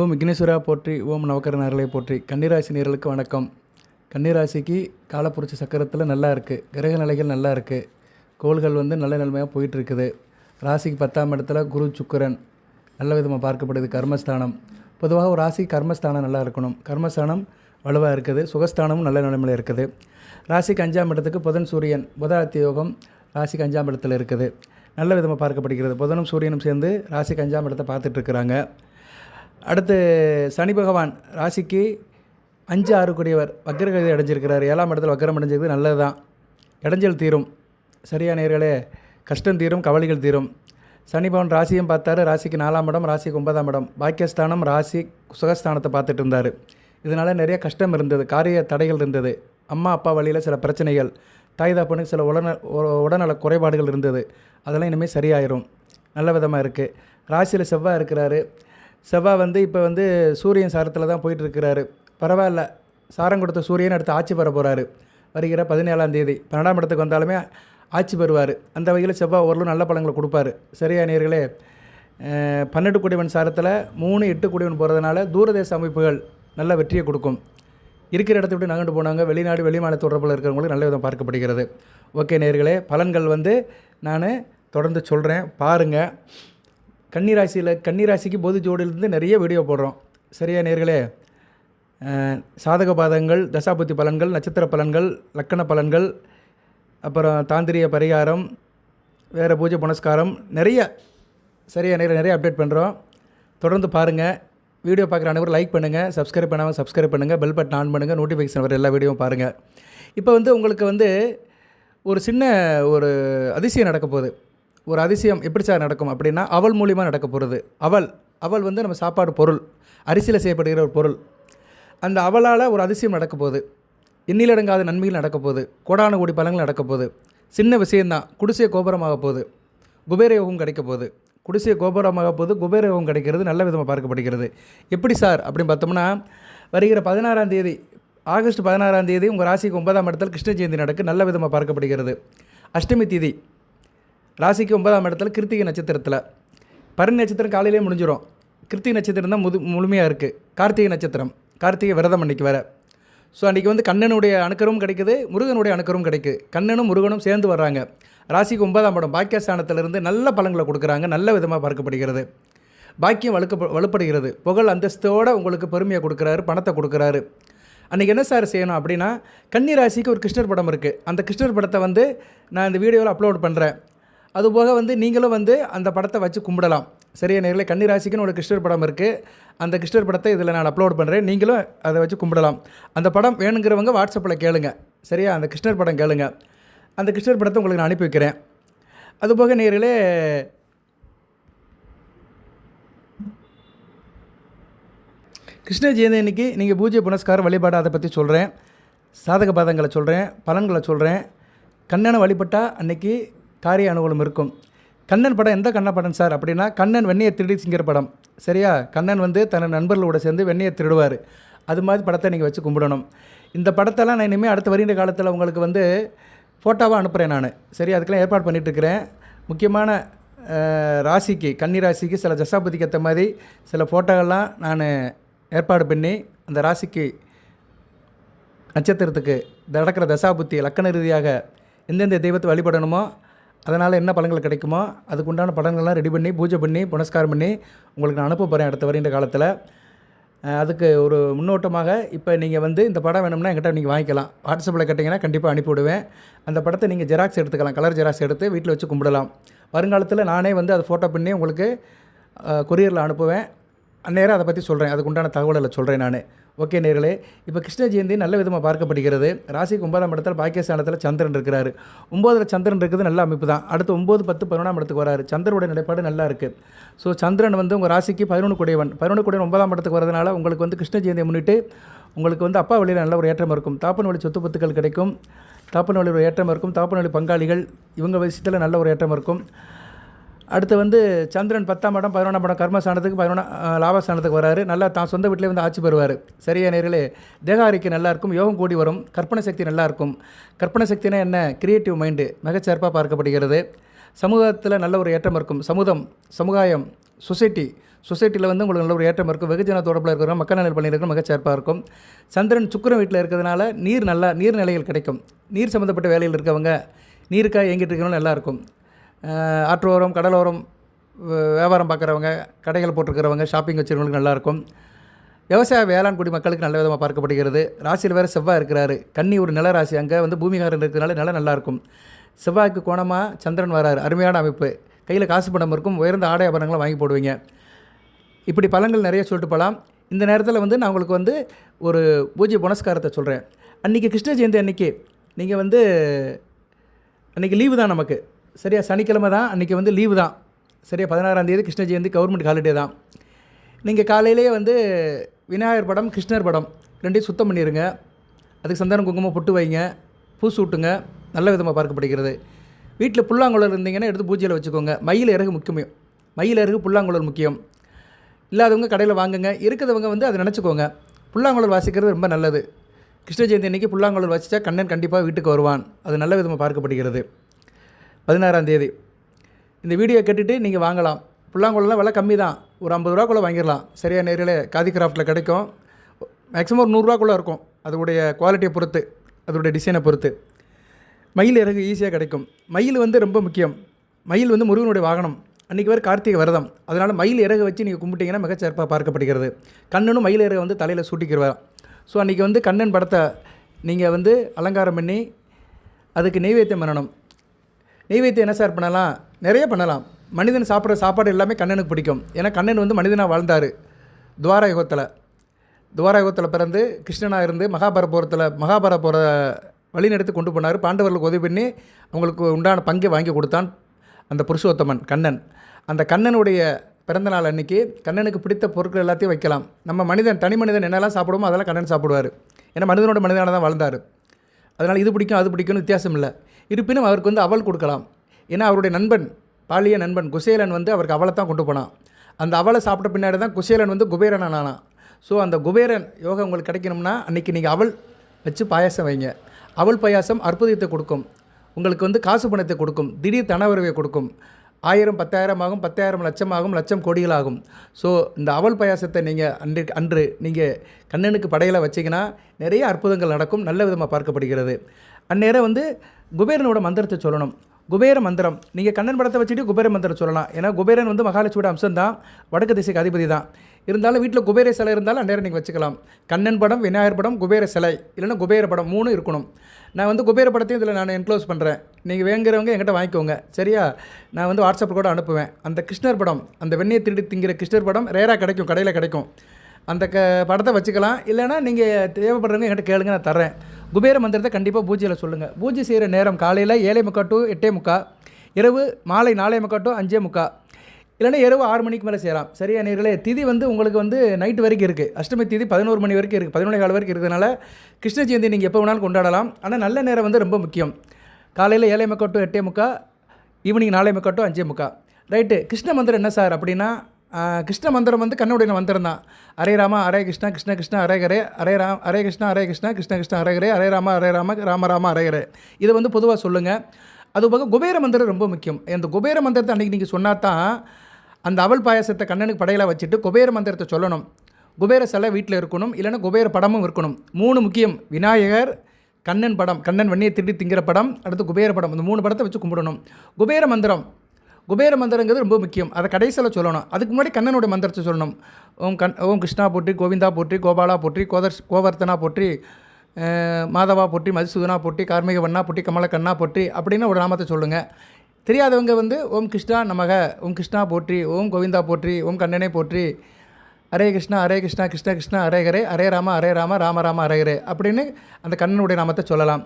ஓம் விக்னேஸ்வரா போற்றி ஓம் நவக்கரநாரலை போற்றி. கன்னிராசி நேர்களுக்கு வணக்கம். கன்னிராசிக்கு காலப்புரட்சி சக்கரத்தில் நல்லா இருக்குது கிரக நிலைகள் நல்லா இருக்குது கோள்கள் வந்து நல்ல நிலைமையாக போயிட்டுருக்குது. ராசிக்கு பத்தாம் இடத்துல குரு சுக்கிரன் நல்ல விதமாக பார்க்கப்படுது கர்மஸ்தானம். பொதுவாக ஒரு ராசி கர்மஸ்தானம் நல்லா இருக்கணும். கர்மஸ்தானம் வலுவாக இருக்குது. சுகஸ்தானமும் நல்ல நிலைமையில் இருக்குது. ராசிக்கு அஞ்சாம் இடத்துக்கு புதன் சூரியன். புத யோகம் ராசிக்கு அஞ்சாம் இடத்துல இருக்குது. நல்ல விதமாக பார்க்கப்படுகிறது. புதனும் சூரியனும் சேர்ந்து ராசிக்கு அஞ்சாம் இடத்தை பார்த்துட்டு இருக்கிறாங்க. அடுத்து சனி பகவான் ராசிக்கு அஞ்சு ஆறு கூடியவர் வக்கரகதி அடைஞ்சிருக்கிறார். ஏழாம் இடத்துல வக்கரம் அடைஞ்சிருக்கிறது நல்லது தான் இடைஞ்சல் தீரும். சரியா நேர்களே? கஷ்டம் தீரும் கவலைகள் தீரும். சனி பகவான் ராசியும் பார்த்தாரு. ராசிக்கு நாலாம் இடம் ராசிக்கு ஒன்பதாம் இடம். பாக்கியஸ்தானம் ராசி சுகஸ்தானத்தை பார்த்துட்டு இருந்தார். இதனால் நிறைய கஷ்டம் இருந்தது காரிய தடைகள் இருந்தது. அம்மா அப்பா வழியில் சில பிரச்சனைகள் தாய் தாப்பனுக்கு சில உடன உடல்நல குறைபாடுகள் இருந்தது. அதெல்லாம் இனிமேல் சரியாயிரும். நல்ல விதமாக இருக்குது ராசியில் செவ்வாய் இருக்கிறாரு. செவ்வாய் வந்து இப்போ வந்து சூரியன் சாரத்தில் தான் போயிட்டுருக்கிறாரு. பரவாயில்ல. சாரம் கொடுத்த சூரியன் அடுத்து ஆட்சி பெற போகிறாரு வருகிற பதினேழாம் தேதி. பன்னெண்டாம் இடத்துக்கு வந்தாலுமே ஆட்சி பெறுவார். அந்த வகையில் செவ்வாய் ஓரளவு நல்ல பழங்களை கொடுப்பாரு. சரியா நேர்களே பன்னெண்டு குடிவன் சாரத்தில் மூணு எட்டு குடிவன் போகிறதுனால தூரதேச அமைப்புகள் நல்ல வெற்றியை கொடுக்கும். இருக்கிற இடத்த விட்டு நகண்டு போனாங்க. வெளிநாடு வெளிமாநில தொடர்பில் இருக்கிறவங்களுக்கு நல்ல விதம் பார்க்கப்படுகிறது. ஓகே நேர்களே பலன்கள் வந்து நான் தொடர்ந்து சொல்கிறேன் பாருங்கள் கன்னிராசியில் கன்னிராசிக்கு பொது ஜோடியிலிருந்து நிறைய வீடியோ போடுறோம். சரியா நேர்களே? சாதக பாதங்கள் தசாபுத்தி பலன்கள் நட்சத்திர பலன்கள் லக்கண பலன்கள் அப்புறம் தாந்திரிய பரிகாரம் வேறு பூஜை புனஸ்காரம் நிறைய சரியா நேரில் நிறைய அப்டேட் பண்ணுறோம் தொடர்ந்து பாருங்கள் வீடியோ பார்க்குற அனைவரும் லைக் பண்ணுங்கள் சப்ஸ்கிரைப் பண்ணாமல் சப்ஸ்கிரைப் பண்ணுங்கள் பெல் பட்டன் ஆன் பண்ணுங்கள் நோட்டிஃபிகேஷன் வர எல்லா வீடியோவும் பாருங்கள் இப்போ வந்து உங்களுக்கு வந்து ஒரு சின்ன ஒரு அதிசயம் நடக்க போகுது. ஒரு அதிசயம் எப்படி சார் நடக்கும் அப்படின்னா அவள் மூலியமாக நடக்க போகிறது அவள் அவள் வந்து நம்ம சாப்பாடு பொருள் அரிசியில் செய்யப்படுகிற ஒரு பொருள். அந்த அவளால் ஒரு அதிசயம் நடக்க போகுது. எண்ணிலடங்காத நன்மைகள் நடக்க போகுது. கோடான கோடி பலங்கள் நடக்க போகுது. சின்ன விஷயந்தான் குடிசை கோபுரமாக போகுது. குபேர யோகம் கிடைக்க போகுது. குடிசை கோபுரமாக போகுது குபேர யோகம் கிடைக்கிறது நல்ல விதமாக பார்க்கப்படுகிறது. எப்படி சார் அப்படின்னு பார்த்தோம்னா வருகிற பதினாறாம் தேதி ஆகஸ்ட் பதினாறாம் தேதி உங்கள் ராசிக்கு ஒன்பதாம் இடத்தில் கிருஷ்ண ஜெயந்தி நடக்கு நல்ல விதமாக பார்க்கப்படுகிறது. அஷ்டமி திதி ராசிக்கு ஒன்பதாம் இடத்துல கிருத்திகை நட்சத்திரத்தில். பரணி நட்சத்திரம் காலையிலே முடிஞ்சிடும் கிருத்திகை நட்சத்திரம் தான் முது முழுமையாக இருக்குது கார்த்திகை நட்சத்திரம். கார்த்திகை விரதம் அன்னைக்கு வேறு. ஸோ அன்றைக்கி வந்து கண்ணனுடைய அணுக்கரும் கிடைக்குது முருகனுடைய அணுக்கரும் கிடைக்குது கண்ணனும் முருகனும் சேர்ந்து வர்றாங்க. ராசிக்கு ஒன்பதாம் படம் பாக்கியஸ்தானத்திலிருந்து நல்ல பழங்களை கொடுக்குறாங்க. நல்ல விதமாக பார்க்கப்படுகிறது. பாக்கியம் வலுக்க வலுப்படுகிறது. புகழ் அந்தஸ்தோடு உங்களுக்கு பெருமையை கொடுக்குறாரு பணத்தை கொடுக்குறாரு. அன்றைக்கி என்ன சார் செய்யணும் அப்படின்னா கன்னி ராசிக்கு ஒரு கிருஷ்ணர் படம் இருக்குது அந்த கிருஷ்ணர் படத்தை வந்து நான் இந்த வீடியோவில் அப்லோட் பண்ணுறேன் அதுபோக வந்து நீங்களும் வந்து அந்த படத்தை வச்சு கும்பிடலாம். சரியா நேரில் கன்னிராசிக்குன்னு ஒரு கிருஷ்ணர் படம் இருக்குது அந்த கிருஷ்ணர் படத்தை இதில் நான் அப்லோட் பண்ணுறேன் நீங்களும் அதை வச்சு கும்பிடலாம். அந்த படம் வேணுங்கிறவங்க வாட்ஸ்அப்பில் கேளுங்க. சரியா அந்த கிருஷ்ணர் படம் கேளுங்க. அந்த கிருஷ்ணர் படத்தை உங்களுக்கு நான் அனுப்பி வைக்கிறேன். அதுபோக நேரிலே கிருஷ்ண ஜெயந்தி அன்னைக்கு நீங்கள் பூஜை புனஸ்காரம் வழிபாடு அதை பற்றி சொல்கிறேன் சாதக பாதங்களை சொல்கிறேன் பலன்களை சொல்கிறேன் கண்ணனை வழிபட்டால் அன்னைக்கு காரிய அனுகூலம் இருக்கும். கண்ணன் படம் எந்த கண்ண படம் சார்? அப்படின்னா கண்ணன் வெண்ணையை திருடி சிங்கர் படம். சரியா? கண்ணன் வந்து தன் நண்பர்களோட சேர்ந்து வெண்ணையை திருடுவார். அது மாதிரி படத்தை நீங்கள் வச்சு கும்பிடணும். இந்த படத்தெல்லாம் நான் இனிமேல் அடுத்த வருகின்ற காலத்தில் உங்களுக்கு வந்து ஃபோட்டோவாக அனுப்புகிறேன் நான். சரி அதுக்கெல்லாம் ஏற்பாடு பண்ணிகிட்ருக்கிறேன் முக்கியமான ராசிக்கு கன்னி ராசிக்கு சில தசாபதிக்கு ஏற்ற மாதிரி சில ஃபோட்டோகள்லாம் நான் ஏற்பாடு பண்ணி அந்த ராசிக்கு நட்சத்திரத்துக்கு இந்த நடக்கிற தசாபுத்தி லக்கண ரீதியாக எந்தெந்த தெய்வத்தை வழிபடணுமோ அதனால் என்ன பலன்கள் கிடைக்குமோ அதுக்குண்டான பலன்கள்லாம் ரெடி பண்ணி பூஜை பண்ணி புனஸ்காரம் பண்ணி உங்களுக்கு நான் அனுப்ப போகிறேன் அடுத்த வருகின்ற காலத்தில். அதுக்கு ஒரு முன்னோட்டமாக இப்போ நீங்கள் வந்து இந்த படம் வேணும்னா என்கிட்ட நீங்கள் வாங்கிக்கலாம். வாட்ஸ்அப்பில் கேட்டிங்கன்னா கண்டிப்பாக அனுப்பிவிடுவேன். அந்த படத்தை நீங்கள் ஜெராக்ஸ் எடுத்துக்கலாம். கலர் ஜெராக்ஸ் எடுத்து வீட்டில் வச்சு கும்பிடலாம். வருங்காலத்தில் நானே வந்து அதை ஃபோட்டோ பண்ணி உங்களுக்கு கொரியரில் அனுப்புவேன். அந்நேரம் அதை பற்றி சொல்கிறேன் அதுக்குண்டான தகவல்களை சொல்கிறேன் நான். ஓகே நேர்களே இப்போ கிருஷ்ண ஜெயந்தி நல்ல விதமாக பார்க்கப்படுகிறது. ராசிக்கு ஒன்பதாம் இடத்துல பாக்கியஸ்தானத்தில் சந்திரன் இருக்கிறாரு. ஒம்போதில் சந்திரன் இருக்குது நல்ல அமைப்பு தான் அடுத்து ஒம்பது பத்து பதினொன்றாம் இடத்துக்கு வராரு. சந்திரனுடைய நிலைப்பாடு நல்லா இருக்குது ஸோ சந்திரன் வந்து உங்கள் ராசிக்கு பதினொன்று குடையவன். பதினொன்று குடையவன் ஒன்பதாம் இடத்துக்கு வரதுனால உங்களுக்கு வந்து கிருஷ்ண ஜெயந்தியை முன்னிட்டு உங்களுக்கு வந்து அப்பா வழியில் நல்ல ஒரு ஏற்றம் இருக்கும். தாப்பன் வழி சொத்து பத்துக்கள் கிடைக்கும். தாப்பன் வழி ஒரு ஏற்றம் இருக்கும். தாப்பன் வழி பங்காளிகள் இவங்க விஷயத்தில் நல்ல ஒரு ஏற்றம் இருக்கும். அடுத்து வந்து சந்திரன் பத்தாம் படம் பதினொன்றாம் படம் கர்மஸ்தானத்துக்கு பதினொன்றா லாபஸ்தானத்துக்கு வராரு. நல்லா தான் சொந்த வீட்டிலே வந்து ஆட்சி பெறுவார். சரியா நேர்களே? தேகாரிக்கு நல்லாயிருக்கும் நல்லா இருக்கும் யோகம் கூடி வரும். கற்பனை சக்தி நல்லா இருக்கும். கற்பனை சக்தினா என்ன? கிரியேட்டிவ் மைண்டு மிகச்சிறப்பாக பார்க்கப்படுகிறது. சமூகத்தில் நல்ல ஒரு ஏற்றம் இருக்கும். சமூகம் சமுதாயம் சொசைட்டி சொசைட்டியில் வந்து உங்களுக்கு நல்ல ஒரு ஏற்றம் இருக்கும். வெகுஜன தொடர்பில் இருக்கிற மக்கள் நலன் பணியில் இருக்கிற மிகச்சிறப்பாக இருக்கும். சந்திரன் சுக்கிரன் வீட்டில் இருக்கிறதுனால நீர் நல்லா நீர்நிலைகள் கிடைக்கும். நீர் சம்மந்தப்பட்ட வேலையில் இருக்கவங்க நீருக்காக இயங்கிட்டு இருக்கிறவங்க நல்லா இருக்கும். ஆற்றோரம் கடலோரம் வியாபாரம் பார்க்குறவங்க கடைகள் போட்டிருக்கிறவங்க ஷாப்பிங் வச்சுருக்கவங்களுக்கு நல்லாயிருக்கும். விவசாய வேளாண் குடி மக்களுக்கு நல்ல விதமாக பார்க்கப்படுகிறது. ராசியில் வேறு செவ்வாய் இருக்கிறாரு. கன்னி ஒரு நில ராசி. அங்கே வந்து பூமிகாரன் இருக்கிறதுனால நிலம் நல்லாயிருக்கும். செவ்வாய்க்கு கோணமாக சந்திரன் வராரு. அருமையான அமைப்பு. கையில் காசு பணம் இருக்கும். உயர்ந்த ஆடை ஆபரணங்களை வாங்கி போடுவீங்க. இப்படி பழங்கள் நிறைய சொல்லிட்டு போகலாம் இந்த நேரத்தில் வந்து நான் உங்களுக்கு வந்து ஒரு பூஜ்ய புனஸ்காரத்தை சொல்கிறேன் அன்றைக்கி கிருஷ்ண ஜெயந்தி அன்றைக்கி நீங்கள் வந்து அன்றைக்கி லீவு தான் நமக்கு. சரியா? சனிக்கிழமை தான். அன்றைக்கி வந்து லீவு தான். சரியா? பதினாறாம் தேதி கிருஷ்ண ஜெயந்தி கவர்மெண்ட் ஹாலிடே தான். நீங்கள் காலையிலேயே வந்து விநாயகர் படம் கிருஷ்ணர் படம் ரெண்டையும் சுத்தம் பண்ணிடுங்க அதுக்கு சந்தனம் குங்குமம் பொட்டு வைங்க. பூ சூட்டுங்க. நல்ல விதமாக பார்க்கப்படுகிறது. வீட்டில் புல்லாங்குழல் இருந்தீங்கன்னா எடுத்து பூஜையில் வச்சுக்கோங்க. மயில் இறகு முக்கியம். மயில் இறகு புல்லாங்குழல் முக்கியம். இல்லாதவங்க கடையில் வாங்குங்க. இருக்கிறவங்க வந்து அதை நினச்சிக்கோங்க. புல்லாங்குழல் வாசிக்கிறது ரொம்ப நல்லது. கிருஷ்ண ஜெயந்தி அன்றைக்கி புல்லாங்குழல் வாசித்தா கண்ணன் கண்டிப்பாக வீட்டுக்கு வருவான். அது நல்ல விதமாக பார்க்கப்படுகிறது. பதினாறாம் தேதி. இந்த வீடியோ கேட்டுட்டு நீங்கள் வாங்கலாம். புல்லாங்குழலாம் விலை கம்மி தான் ஒரு ஐம்பது ரூபாக்குள்ளே வாங்கிடலாம். சரியாக நேரில் காதி கிராஃப்ட்டில் கிடைக்கும். மேக்ஸிமம் ஒரு நூறுரூவாக்குள்ளே இருக்கும். அதோடைய குவாலிட்டியை பொறுத்து அதோடைய டிசைனை பொறுத்து. மயில் இறகு ஈஸியாக கிடைக்கும். மயில் வந்து ரொம்ப முக்கியம். மயில் வந்து முருகனுடைய வாகனம். அன்றைக்கி வேறு கார்த்திகை விரதம். அதனால் மயில் இறகு வச்சு நீங்கள் கும்பிட்டிங்கன்னா மிகச்சிறப்பாக பார்க்கப்படுகிறது. கண்ணனும் மயில் இறகு வந்து தலையில் சூட்டிக்கிடுவார் ஸோ அன்றைக்கி வந்து கண்ணன் படத்தை நீங்கள் வந்து அலங்காரம் பண்ணி அதுக்கு நெய்வேத்தியம் பண்ணணும். நெய்வேத்தியம் என்ன சார் பண்ணலாம்? நிறைய பண்ணலாம். மனிதன் சாப்பிட்ற சாப்பாடு எல்லாமே கண்ணனுக்கு பிடிக்கும். ஏன்னா கண்ணன் வந்து மனிதனாக வாழ்ந்தார். துவார யுகத்தில் துவார யுகத்தில் பிறந்து கிருஷ்ணனாக இருந்து மகாபாரபுரத்தில் மகாபாரபுர வழிநடத்தி கொண்டு போனார். பாண்டவர்களுக்கு உதவி பண்ணி அவங்களுக்கு உண்டான பங்கை வாங்கி கொடுத்தான் அந்த புருஷோத்தமன் கண்ணன். அந்த கண்ணனுடைய பிறந்த நாள் கண்ணனுக்கு பிடித்த பொருட்கள் எல்லாத்தையும் வைக்கலாம். நம்ம மனிதன் தனி மனிதன் என்னெல்லாம் சாப்பிடுமோ அதெல்லாம் கண்ணன் சாப்பிடுவார். ஏன்னா மனிதனோட மனிதனாக தான் வாழ்ந்தார். அதனால் இது பிடிக்கும் அது பிடிக்கும்னு வித்தியாசம் இல்லை. இருப்பினும் அவருக்கு வந்து அவல் கொடுக்கலாம். ஏன்னா அவருடைய நண்பன் பாலிய நண்பன் குசேலன் வந்து அவருக்கு அவளை தான் கொண்டு போனான். அந்த அவளை சாப்பிட்ட பின்னாடி தான் குசேலன் வந்து குபேரன் ஆனான். ஸோ அந்த குபேரன் யோகா உங்களுக்கு கிடைக்கணும்னா அன்றைக்கி நீங்கள் அவல் வச்சு பாயாசம் வைங்க. அவல் பாயாசம் அற்புதத்தை கொடுக்கும். உங்களுக்கு வந்து காசு பணத்தை கொடுக்கும். திடீர் தனவரவை கொடுக்கும். ஆயிரம் பத்தாயிரம் ஆகும் பத்தாயிரம் லட்சம் ஆகும் லட்சம் கோடிகளாகும். ஸோ இந்த அவல் பாயாசத்தை நீங்கள் அன்று அன்று நீங்கள் கண்ணனுக்கு படையில் வச்சிங்கன்னா நிறைய அற்புதங்கள் நடக்கும் நல்ல விதமாக பார்க்கப்படுகிறது. அந்நேரம் வந்து குபேரனோட மந்திரத்தை சொல்லணும். குபேர மந்திரம் நீங்கள் கண்ணன் படத்தை வச்சுட்டு குபேர மந்திரம் சொல்லலாம். ஏன்னா குபேரன் வந்து மகாலட்சுமியோட அம்சம் தான் வடக்கு திசைக்கு அதிபதி தான். இருந்தாலும் வீட்டில் குபேர சிலை இருந்தாலும் அந்நேரம் நீங்கள் வச்சுக்கலாம். கண்ணன் படம் விநாயகர் படம் குபேர சிலை இல்லைன்னா குபேர படம் மூணு இருக்கணும். நான் வந்து குபேர படத்தையும் இதில் நான் என்க்ளோஸ் பண்ணுறேன் நீங்கள் வேங்குறவங்க என்கிட்ட வாங்கிக்கோங்க. சரியா? நான் வந்து வாட்ஸ்அப்பில் கூட அனுப்புவேன். அந்த கிருஷ்ணர் படம் அந்த வெண்ணியை திருடி திங்கிற கிருஷ்ணர் படம் ரேராக கிடைக்கும் கடையில் கிடைக்கும். அந்த க படத்தை வச்சுக்கலாம். இல்லைன்னா நீங்கள் தேவைப்படுறவங்க என்கிட்ட கேளுங்க நான் தரேன் குபேர மந்திரத்தை கண்டிப்பாக பூஜையில் சொல்லுங்கள் பூஜை செய்கிற நேரம் காலையில் ஏழை முக்கா டு எட்டே முக்கா இரவு மாலை நாலே முக்கா டு அஞ்சே முக்கா இல்லைன்னா இரவு ஆறு மணிக்கு மேலே செய்கிறோம் சரியா நேர்களே? திதி வந்து உங்களுக்கு வந்து நைட்டு வரைக்கும் இருக்குது அஷ்டமி திதி பதினோரு மணி வரைக்கும் இருக்குது பதினொன்று கால வரைக்கும் இருக்கிறதுனால கிருஷ்ண ஜெயந்தி நீங்கள் எப்போ வேணாலும் கொண்டாடலாம். ஆனால் நல்ல நேரம் வந்து ரொம்ப முக்கியம். காலையில் ஏழை முக்கா டு எட்டே முக்கா ஈவினிங் நாலே முக்கா டு அஞ்சே முக்கா. ரைட்டு. கிருஷ்ண மந்திரம் என்ன சார் அப்படின்னா கிருஷ்ண மந்திரம் வந்து கண்ணுடைய மந்திரம் தான். அரே ராமா அரே கிருஷ்ணா கிருஷ்ண கிருஷ்ணா அரே அரே ராம் அரே கிருஷ்ணா அரே கிருஷ்ணா கிருஷ்ண கிருஷ்ணா அரே ஹரே அரே ராமா அரே ராம ராம ராம அரே இதை வந்து பொதுவாக சொல்லுங்கள் அது போக குபேர மந்திரம் ரொம்ப முக்கியம். அந்த குபேர மந்திரத்தை அன்றைக்கி நீங்கள் சொன்னால் தான் அந்த அவல் பாயாசத்தை கண்ணனுக்கு படையில வச்சுட்டு குபேர மந்திரத்தை சொல்லணும். குபேர சிலை வீட்டில் இருக்கணும் இல்லைன்னா குபேர படமும் இருக்கணும். மூணு முக்கியம் விநாயகர் கண்ணன் படம் கண்ணன் வண்ணியை திருடி திங்கிற படம் அடுத்து குபேர படம் இந்த மூணு படத்தை வச்சு கும்பிடணும். குபேர மந்திரம். குபேர மந்திரங்கிறது ரொம்ப முக்கியம். அதை கடைசியில் சொல்லணும். அதுக்கு முன்னாடி கண்ணனோட மந்திரத்தை சொல்லணும். ஓம் கண் ஓம் கிருஷ்ணா போற்றி கோவிந்தா போற்றி கோபாலா போற்றி கோதர் கோவர்த்தனா போற்றி மாதவா போற்றி மதுசூதனா போட்டி கார்மிக வண்ணா போட்டி கமலக்கண்ணா போற்றி அப்படின்னு ஒரு நாமத்தை சொல்லுங்கள் தெரியாதவங்க வந்து ஓம் கிருஷ்ணா நமக ஓம் கிருஷ்ணா போற்றி ஓம் கோவிந்தா போற்றி ஓம் கண்ணனே போற்றி. ஹரே கிருஷ்ணா ஹரே கிருஷ்ணா கிருஷ்ண கிருஷ்ணா ஹரே ஹரே ஹரே ராம ஹரே ராம ராம ராம ஹரே ஹரே அப்படின்னு அந்த கண்ணனுடைய நாமத்தை சொல்லலாம்.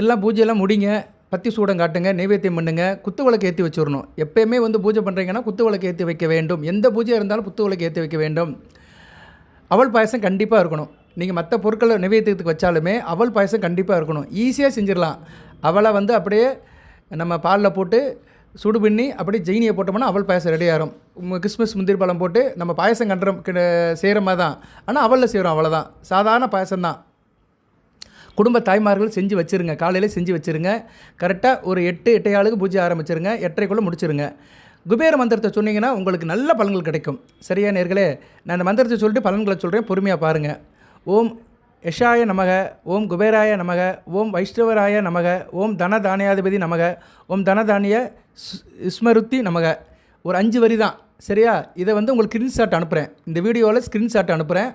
எல்லாம் பூஜையெல்லாம் முடிங்க பத்தி சூடம் காட்டுங்க நைவேத்தியம் பண்ணுங்க குத்து விளக்கு ஏற்றி வச்சிடணும் எப்பயுமே வந்து பூஜை பண்ணுறீங்கன்னா குத்து விளக்கு ஏற்றி வைக்க வேண்டும். எந்த பூஜையாக இருந்தாலும் குத்து விளக்கு ஏற்றி வைக்க வேண்டும். அவள் பாயசம் கண்டிப்பாக இருக்கணும். நீங்கள் மற்ற பொருட்களை நிவேத்தியத்துக்கு வச்சாலுமே அவள் பாயசம் கண்டிப்பாக இருக்கணும். ஈஸியாக செஞ்சிடலாம் அவளை வந்து அப்படியே நம்ம பாலில் போட்டு சுடு பண்ணி அப்படியே ஜெயினியை போட்டோம்னா அவள் பாயசம் ரெடி ஆகிரும் கிறிஸ்மஸ் முந்திரி பழம் போட்டு நம்ம பாயசம் கண்டுற செய்கிற மாதிரி தான். ஆனால் அவளில் செய்கிறோம் அவ்வளோதான் சாதாரண பாயசம் தான். குடும்ப தாய்மார்கள் செஞ்சு வச்சுருங்க. காலையில் செஞ்சு வச்சுருங்க. கரெக்டாக ஒரு எட்டு எட்டையாளுக்கு பூஜை ஆரம்பிச்சிருங்க. எட்டரைக்குள்ளே முடிச்சிருங்க. குபேர மந்திரத்தை சொன்னீங்கன்னா உங்களுக்கு நல்ல பலன்கள் கிடைக்கும். சரியா நேர்களே? நான் அந்த மந்திரத்தை சொல்லிட்டு பலன்களை சொல்கிறேன் பொறுமையாக பாருங்கள் ஓம் யஷாய நமக ஓம் குபேராய நமக ஓம் வைஷ்ணவராய நமக ஓம் தனதானியாதிபதி நமக ஓம் தனதானிய ஸ்- ஸ்மருத்தி நமக. ஒரு அஞ்சு வரி தான் சரியா? இதை வந்து உங்களுக்கு ஸ்க்ரீன்ஷாட் அனுப்புகிறேன் இந்த வீடியோவில் ஸ்க்ரீன்ஷாட் அனுப்புகிறேன்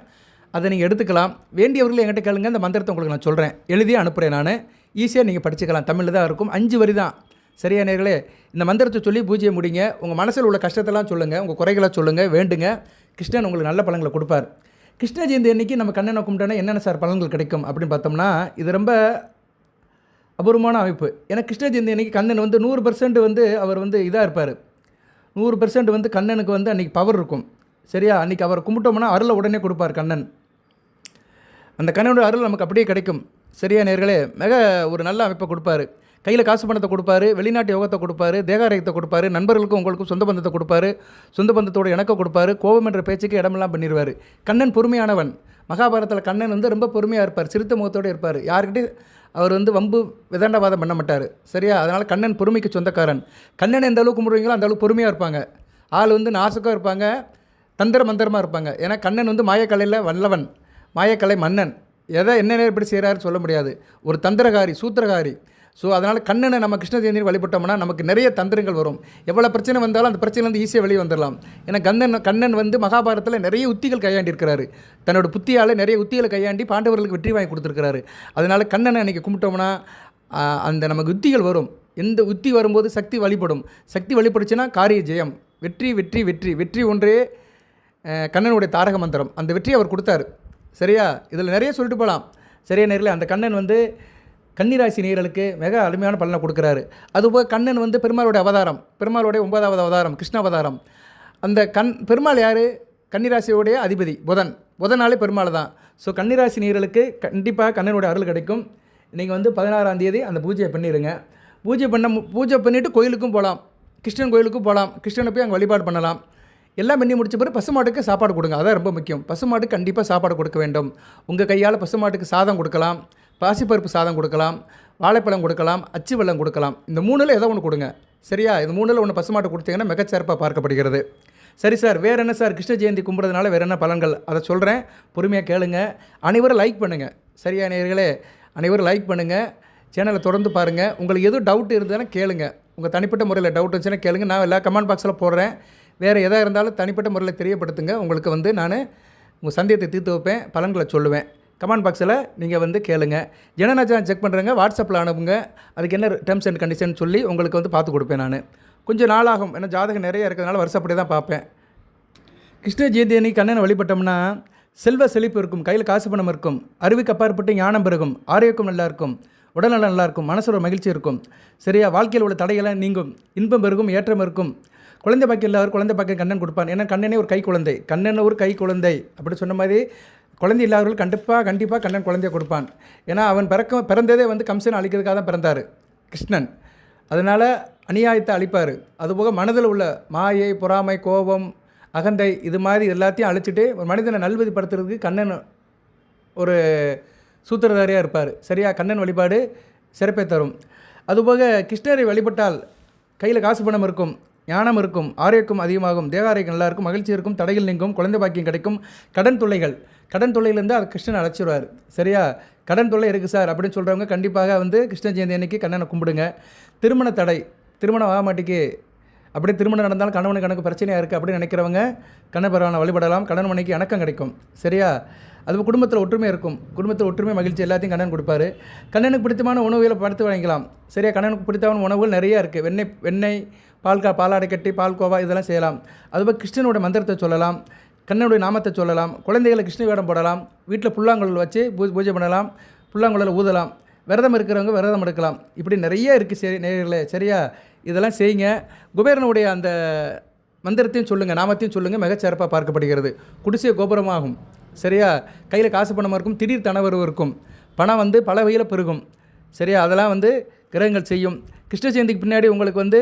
அதை நீங்கள் எடுத்துக்கலாம். வேண்டியவர்கள் என்கிட்ட கேளுங்க. இந்த மந்திரத்தை உங்களுக்கு நான் சொல்கிறேன் எழுதி அனுப்புகிறேன் நான். ஈஸியாக நீங்கள் படிச்சுக்கலாம். தமிழில் தான் இருக்கும். அஞ்சு வரி தான். சரியா நேர்களே? இந்த மந்திரத்தை சொல்லி பூஜையை முடிங்க. உங்கள் மனசில் உள்ள கஷ்டத்தெல்லாம் சொல்லுங்கள் உங்கள் குறைகளை சொல்லுங்கள் வேண்டுங்க. கிருஷ்ணன் உங்களுக்கு நல்ல பழங்களை கொடுப்பார். கிருஷ்ண ஜெயந்தி அன்னைக்கு நம்ம கண்ணனை கும்பிட்டோன்னா என்னென்ன சார் பலன்கள் கிடைக்கும் அப்படின்னு பார்த்தோம்னா இது ரொம்ப அபூர்வமான அமைப்பு. ஏன்னா கிருஷ்ண ஜெயந்தி அன்னைக்கு கண்ணன் வந்து நூறு பர்சன்ட் வந்து அவர் வந்து இதாக இருப்பார். நூறு பர்சன்ட் வந்து கண்ணனுக்கு வந்து அன்றைக்கி பவர் இருக்கும். சரியா? அன்றைக்கி அவரை கும்பிட்டோம்னா அருளை உடனே கொடுப்பார் கண்ணன். அந்த கண்ணனோட அருள் நமக்கு அப்படியே கிடைக்கும். சரியா நேர்களே? மிக ஒரு நல்ல அமைப்பை கொடுப்பாரு. கையில் காசு பணத்தை கொடுப்பாரு வெளிநாட்டு யோகத்தை கொடுப்பாரு தேகாரயத்தை கொடுப்பாரு நண்பர்களுக்கும் உங்களுக்கும் சொந்த பந்தத்தை கொடுப்பாரு சொந்த பந்தத்தோட இணக்க கொடுப்பாரு கோபம் என்ற பேச்சுக்கு இடமெல்லாம் பண்ணிடுவார் கண்ணன் பொறுமையானவன். மகாபாரதத்தில் கண்ணன் வந்து ரொம்ப பொறுமையாக இருப்பார் சிறுத்த முகத்தோடு இருப்பார். யார்கிட்டயும் அவர் வந்து வம்பு விதண்டாவாதம் பண்ண மாட்டார். சரியா? அதனால் கண்ணன் பொறுமைக்கு சொந்தக்காரன். கண்ணன் எந்த அளவுக்கு கும்பிடுவீங்களோ அந்த அளவுக்கு பொறுமையாக இருப்பாங்க. ஆள் வந்து நாசுக்காக இருப்பாங்க தந்திர மந்திரமாக இருப்பாங்க. ஏன்னா கண்ணன் வந்து மாயக்கலையில் வல்லவன் மாயக்கலை மன்னன். எதை என்ன எப்படி செய்கிறாரு சொல்ல முடியாது. ஒரு தந்திரகாரி சூத்திரகாரி. ஸோ அதனால் கண்ணனை நம்ம கிருஷ்ண ஜெயந்தி வழிபட்டோம்னா நமக்கு நிறைய தந்திரங்கள் வரும். எவ்வளோ பிரச்சனை வந்தாலும் அந்த பிரச்சனைலேருந்து ஈஸியாக வெளியே வந்துடலாம் ஏன்னா கண்ணன் கண்ணன் வந்து மகாபாரதத்தில் நிறைய உத்திகள் கையாண்டிருக்கிறாரு தன்னோட புத்தியால் நிறைய உத்திகளை கையாண்டி பாண்டவர்களுக்கு வெற்றி வாங்கி கொடுத்துருக்கிறாரு. அதனால் கண்ணனை அன்றைக்கி கும்பிட்டோம்னா அந்த நமக்கு உத்திகள் வரும். எந்த உத்தி வரும்போது சக்தி வழிபடும். சக்தி வழிபடுச்சுன்னா காரிய ஜெயம். வெற்றி வெற்றி வெற்றி. வெற்றி ஒன்றே கண்ணனுடைய தாரக மந்திரம். அந்த வெற்றியை அவர் கொடுத்தாரு. சரியா? இதில் நிறைய சொல்லிட்டு போகலாம் சரியா? நேரில் அந்த கண்ணன் வந்து கன்னிராசி நேர்களுக்கு மிக அருமையான பலனை கொடுக்குறாரு. அதுபோல் கண்ணன் வந்து பெருமாளுடைய அவதாரம் பெருமாளுடைய ஒன்பதாவது அவதாரம் கிருஷ்ண அவதாரம் அந்த கண் பெருமாள் யார்? கன்னிராசியோடைய அதிபதி புதன். புதனாலே பெருமாள் தான். ஸோ கன்னிராசி நேர்களுக்கு கண்டிப்பாக கண்ணனுடைய அருள் கிடைக்கும். நீங்கள் வந்து பதினாறாம் தேதி அந்த பூஜையை பண்ணிடுங்க பூஜை பண்ண மு- பூஜை பண்ணிவிட்டு கோயிலுக்கும் போகலாம் கிருஷ்ணன் கோயிலுக்கும் போகலாம் கிருஷ்ணனை போய் அங்கே வழிபாடு பண்ணலாம். எல்லாம் பண்ணி முடிச்ச பிறகு பசுமாட்டுக்கு சாப்பாடு கொடுங்க. அதான் ரொம்ப முக்கியம். பசுமாட்டுக்கு கண்டிப்பாக சாப்பாடு கொடுக்க வேண்டும். உங்கள் கையால் பசுமாட்டுக்கு சாதம் கொடுக்கலாம். பாசிப்பருப்பு சாதம் கொடுக்கலாம் வாழைப்பழம் கொடுக்கலாம் அச்சு வெள்ளம் கொடுக்கலாம். இந்த மூணில் ஏதோ ஒன்று கொடுங்க. சரியா? இது மூணில் ஒன்று பசுமாட்டை கொடுத்தீங்கன்னா மிகச்சிறப்பாக பார்க்கப்படுகிறது. சரி சார் வேறு என்ன சார்? கிருஷ்ண ஜெயந்தி கும்பிட்றதுனால வேறு என்ன பலன்கள்? அதை சொல்கிறேன் பொறுமையாக கேளுங்க. அனைவரும் லைக் பண்ணுங்கள் சரியா நேர்களே அனைவரும் லைக் பண்ணுங்கள் சேனலை தொடர்ந்து பாருங்கள் உங்களுக்கு எதுவும் டவுட் இருந்ததுன்னா கேளுங்க. உங்கள் தனிப்பட்ட முறையில் டவுட் இருந்துச்சுன்னா கேளுங்க. நான் எல்லா கமெண்ட் பாக்ஸில் போடுறேன். வேறு எதாக இருந்தாலும் தனிப்பட்ட முறையில் தெரியப்படுத்துங்க. உங்களுக்கு வந்து நான் உங்கள் சந்தேகத்தை தீர்த்து வைப்பேன். பலன்களை சொல்லுவேன். கமெண்ட் பாக்ஸில் நீங்கள் வந்து கேளுங்க. ஜனநாயகம் செக் பண்ணுறேங்க? வாட்ஸ்அப்பில் அனுப்புங்க. அதுக்கு என்ன டேர்ம்ஸ் அண்ட் கண்டிஷன் சொல்லி உங்களுக்கு வந்து பார்த்து கொடுப்பேன் நான். கொஞ்சம் நாளாகும் ஏன்னா ஜாதகம் நிறைய இருக்கிறதுனால வருஷப்படி தான் பார்ப்பேன். கிருஷ்ண ஜெயந்தி அன்னைக்கு கண்ணனை வழிபட்டோம்னா செல்வ செழிப்பு இருக்கும். கையில் காசு பணம் இருக்கும். அருவிக்கு அப்பாற்பட்டு ஞானம் பெருகும். ஆரோக்கியம் நல்லா இருக்கும். உடல்நலம் நல்லா இருக்கும். ஒரு மகிழ்ச்சி இருக்கும். சரியா? வாழ்க்கையில் உள்ள தடையெல்லாம் நீங்கும். இன்பம் பெருகும். ஏற்றம் இருக்கும். குழந்தை பாக்கி இல்லாதவர் குழந்தை பாக்கி கண்ணன் கொடுப்பான். ஏன்னா கண்ணனே ஒரு கை குழந்தை கண்ணன் ஒரு கை குழந்தை அப்படி சொன்ன மாதிரி குழந்தை இல்லாதவர்கள் கண்டிப்பாக கண்டிப்பாக கண்ணன் குழந்தைய கொடுப்பான். ஏன்னா அவன் பிறக்க பிறந்ததே வந்து கம்சனை அழிக்கிறதுக்காக தான் பிறந்தார். கிருஷ்ணன். அதனால் அநியாயத்தை அழிப்பார். அதுபோக மனதில் உள்ள மாயை பொறாமை கோபம் அகந்தை இது மாதிரி எல்லாத்தையும் அழிச்சிட்டு ஒரு மனிதனை நல்வதிப்படுத்துறதுக்கு கண்ணன் ஒரு சூத்திரதாரியாக இருப்பார். சரியா? கண்ணன் வழிபாடு சிறப்பை தரும். அதுபோக கிருஷ்ணரை வழிபட்டால் கையில் காசு பணம் இருக்கும் ஞானம் இருக்கும் ஆரோக்கியம் அதிகமாகும் தேக ஆரோக்கியம் நல்லா இருக்கும் மகிழ்ச்சி இருக்கும் தடைகள் நீங்கும் குழந்தை பாக்கியம் கிடைக்கும் கடன் தொல்லைகள் கடன் தொல்லையிலேருந்து அதை கிருஷ்ணன் அழைச்சிடுவார் சரியா? கடன் தொல்லை இருக்குது சார் அப்படின்னு சொல்கிறவங்க கண்டிப்பாக வந்து கிருஷ்ண ஜெயந்தி அன்னைக்கு கண்ணனை கும்பிடுங்க. திருமண தடை திருமணம் ஆக மாட்டேக்கு. அப்படியே திருமணம் நடந்தாலும் கணவனுக்கு கணக்கு பிரச்சனையாக இருக்குது அப்படின்னு நினைக்கிறவங்க கண்ணபெருவானை வழிபடலாம். கணவன் மனைக்கு இணக்கம் கிடைக்கும். சரியா? அது குடும்பத்தில் ஒற்றுமை இருக்கும். குடும்பத்தில் ஒற்றுமை மகிழ்ச்சி எல்லாத்தையும் கண்ணன் கொடுப்பாரு. கண்ணனுக்கு பிடித்தமான உணவுகளை படுத்து வாங்கிக்கலாம். சரியா? கண்ணனுக்கு பிடித்தமான உணவுகள் நிறைய இருக்குது வெண்ணெய் வெண்ணெய் பால்கா பாலாடை கட்டி பால்கோவா இதெல்லாம் செய்யலாம். அதுபோல் கிருஷ்ணனோட மந்திரத்தை சொல்லலாம். கண்ணனுடைய நாமத்தை சொல்லலாம் குழந்தைகளை கிருஷ்ண வேடம் போடலாம் வீட்டில் புல்லாங்குழல் வச்சு பூ பூஜை பண்ணலாம் புல்லாங்குழல் ஊதலாம் விரதம் இருக்கிறவங்க விரதம் எடுக்கலாம். இப்படி நிறைய இருக்குது சரி நேர்களே சரியா? இதெல்லாம் செய்யுங்க. குபேரனுடைய அந்த மந்திரத்தையும் சொல்லுங்கள் நாமத்தையும் சொல்லுங்கள் மிகச்சிறப்பாக பார்க்கப்படுகிறது. குடிசை கோபுரமாகும் சரியா? கையில் காசு பணமாக இருக்கும் திடீர் தனவரவு இருக்கும். பணம் வந்து பல வகையில் பெருகும் சரியா? அதெல்லாம் வந்து கிரகங்கள் செய்யும். கிருஷ்ண ஜெயந்திக்கு பின்னாடி உங்களுக்கு வந்து